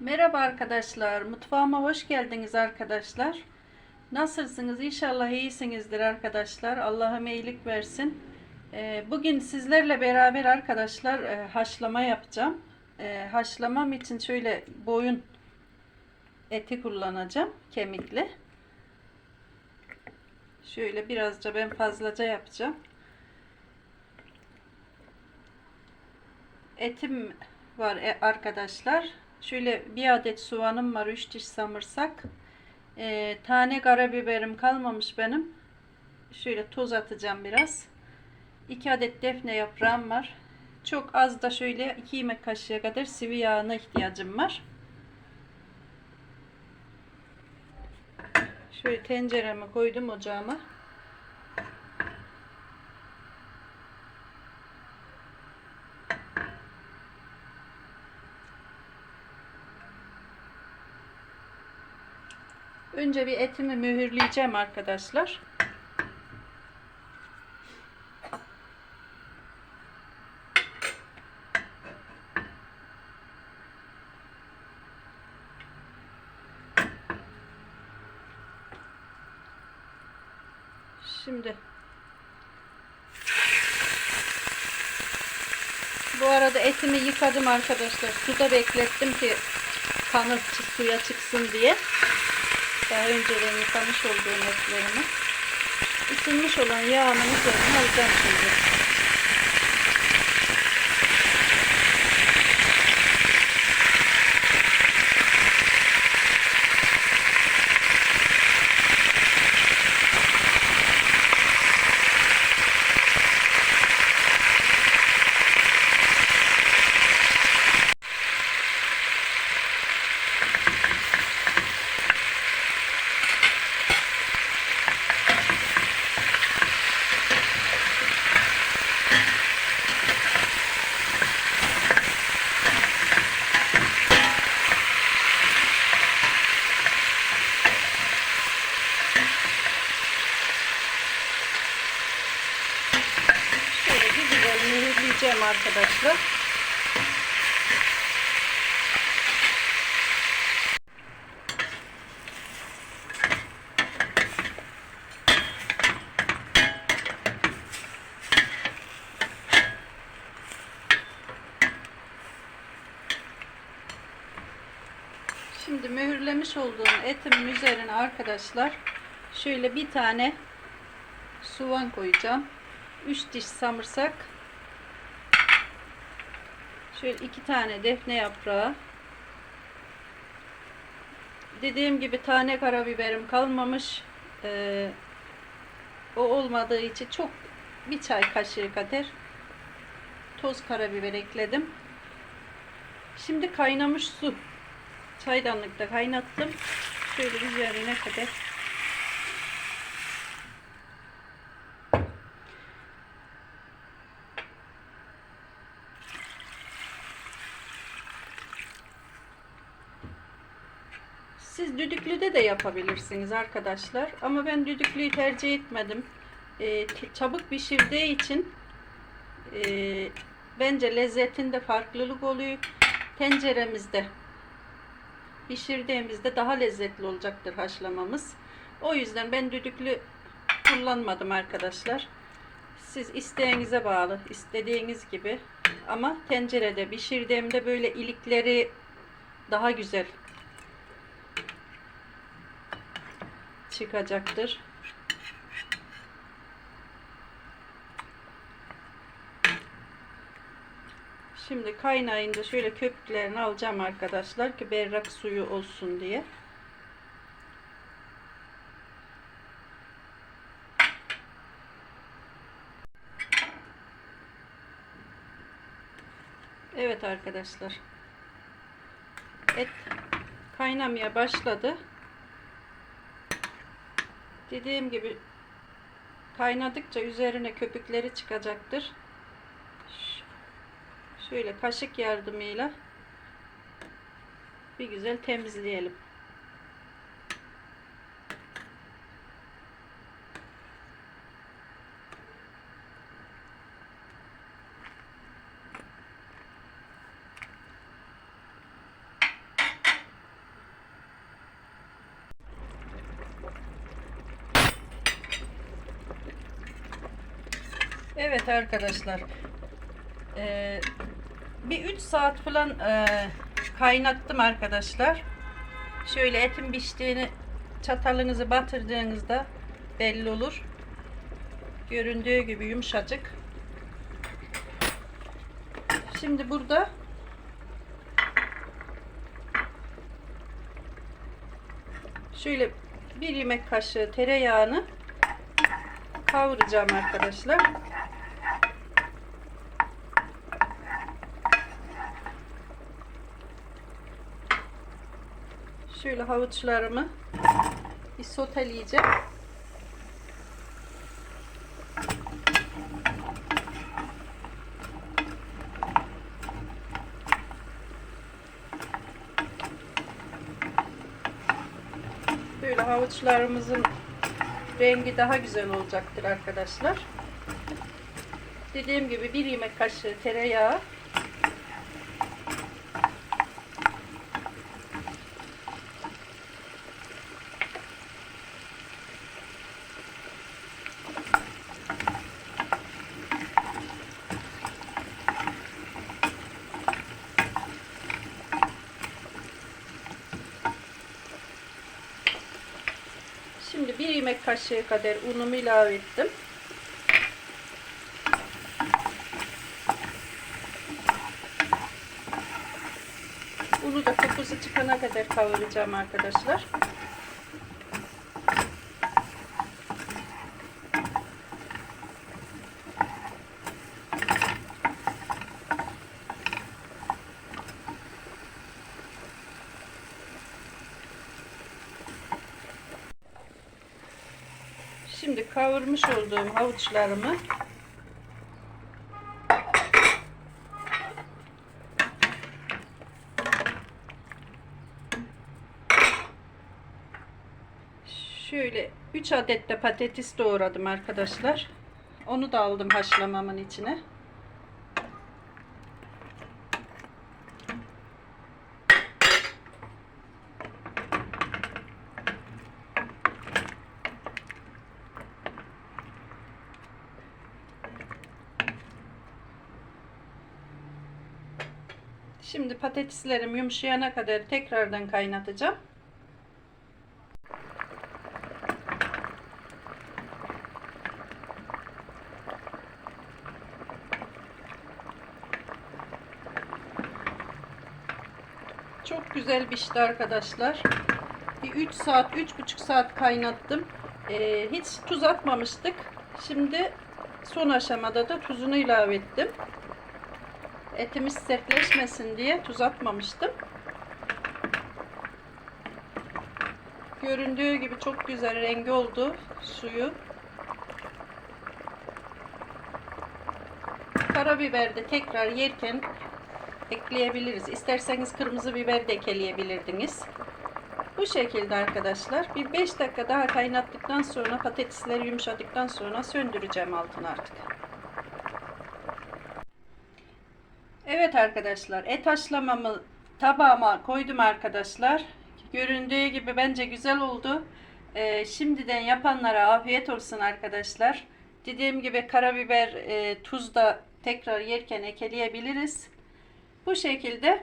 Merhaba arkadaşlar. Mutfağıma hoş geldiniz arkadaşlar. Nasılsınız? İnşallah iyisinizdir arkadaşlar. Allah'ım iyilik versin. Ee, Bugün sizlerle beraber arkadaşlar e, haşlama yapacağım. Ee, Haşlamam için şöyle boyun eti kullanacağım. Kemikli. Şöyle birazca ben fazlaca yapacağım. Etim var e, arkadaşlar. Şöyle bir adet soğanım var. 3 diş samırsak. Ee, tane karabiberim kalmamış benim. Şöyle toz atacağım biraz. 2 adet defne yaprağım var. Çok az da şöyle 2 yemek kaşığı kadar sıvı yağına ihtiyacım var. Şöyle tenceremi koydum ocağıma. Önce bir etimi mühürleyeceğim arkadaşlar. Şimdi bu arada etimi yıkadım arkadaşlar. Suda beklettim ki kanı suya çıksın diye. Daha önceden yıkamış olduğum etlerimi. Isınmış olan yağımın üzerine alacağım şimdi. Şöyle bir güzel mühürleyeceğim arkadaşlar. Şimdi mühürlemiş olduğum etimin üzerine arkadaşlar şöyle bir tane soğan koyacağım. 3 diş samırsak. Şöyle iki tane defne yaprağı. Dediğim gibi tane karabiberim kalmamış. Ee, o olmadığı için çok bir çay kaşığı kadar toz karabiber ekledim. Şimdi kaynamış su çaydanlıkta kaynattım. Şöyle üzerine kadar Siz düdüklüde de yapabilirsiniz arkadaşlar. Ama ben düdüklüyü tercih etmedim. Ee, çabuk pişirdiği için e, bence lezzetinde farklılık oluyor. Tenceremizde pişirdiğimizde daha lezzetli olacaktır haşlamamız. O yüzden ben düdüklü kullanmadım arkadaşlar. Siz isteğinize bağlı, istediğiniz gibi. Ama tencerede pişirdiğimde böyle ilikleri daha güzel çıkacaktır. Şimdi kaynayınca şöyle köpüklerini alacağım arkadaşlar ki berrak suyu olsun diye. Evet arkadaşlar. Et kaynamaya başladı. Dediğim gibi kaynadıkça üzerine köpükleri çıkacaktır. Şöyle kaşık yardımıyla bir güzel temizleyelim. Evet arkadaşlar. Ee, bir 3 saat falan e, kaynattım arkadaşlar. Şöyle etin piştiğini çatalınızı batırdığınızda belli olur. Göründüğü gibi yumuşacık. Şimdi burada şöyle bir yemek kaşığı tereyağını kavuracağım arkadaşlar. Şöyle havuçlarımı bir soteleyeceğim. Böyle havuçlarımızın rengi daha güzel olacaktır arkadaşlar. Dediğim gibi bir yemek kaşığı tereyağı Şimdi bir yemek kaşığı kadar unumu ilave ettim. Unu da kokusu çıkana kadar kavuracağım arkadaşlar. Şimdi kavurmuş olduğum havuçlarımı şöyle 3 adet de patates doğradım arkadaşlar. Onu da aldım haşlamamın içine. Şimdi patateslerim yumuşayana kadar tekrardan kaynatacağım. Çok güzel pişti arkadaşlar. Bir 3 saat, 3,5 saat kaynattım. Ee, hiç tuz atmamıştık. Şimdi son aşamada da tuzunu ilave ettim. Etimiz sertleşmesin diye tuz atmamıştım. Göründüğü gibi çok güzel rengi oldu suyu. Karabiber de tekrar yerken ekleyebiliriz. İsterseniz kırmızı biber de ekleyebilirdiniz. Bu şekilde arkadaşlar. Bir 5 dakika daha kaynattıktan sonra patatesler yumuşadıktan sonra söndüreceğim altını artık. Evet arkadaşlar et haşlamamı tabağıma koydum arkadaşlar. Göründüğü gibi bence güzel oldu. Ee, şimdiden yapanlara afiyet olsun arkadaşlar. Dediğim gibi karabiber, e, tuz da tekrar yerken ekleyebiliriz. Bu şekilde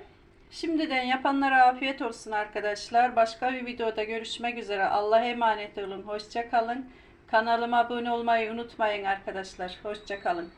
şimdiden yapanlara afiyet olsun arkadaşlar. Başka bir videoda görüşmek üzere. Allah'a emanet olun. Hoşça kalın. Kanalıma abone olmayı unutmayın arkadaşlar. Hoşça kalın.